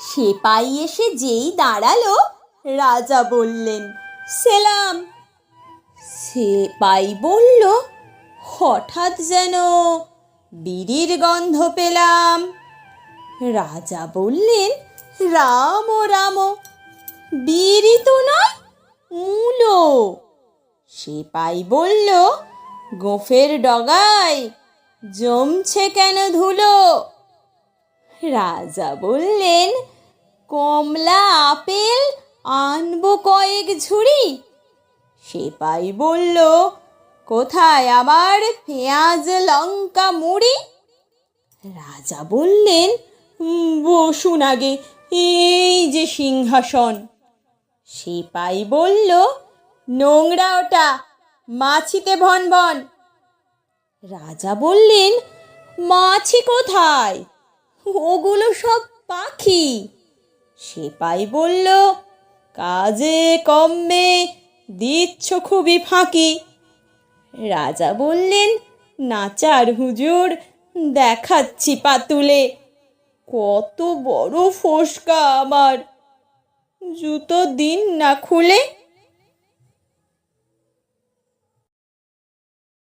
সেপাই এসে যেই দাঁড়াল, রাজা বললেন, সেলাম। সেপাই বলল, হঠাৎ যেন বিড়ির গন্ধ পেলাম। রাজা বললেন, রাম ও রাম, বিড়ি তো নয়, মূলো। সেপাই বলল, গোফের ডগায় জমছে কেন ধুলো? রাজা বললেন, কমলা আপেল আনব কয়েক ঝুড়ি? সেপাই বলল, কোথায় আমার পেঁয়াজ, লঙ্কা, মুড়ি? রাজা বললেন বসুন আগে, এই যে সিংহাসন। সেপাই বলল, নোংরা ওটা, মাছিতে ভন ভন রাজা বললেন, মাছি কোথায়? ওগুলো সব পাখি। সেপাই বলল, কাজে কমে দিচ্ছ খুবই ফাঁকি। রাজা বললেন, নাচার হুজুর, দেখাচ্ছি পাতুলে। কত বড় ফোসকা আমার। জুতো দিন না খুলে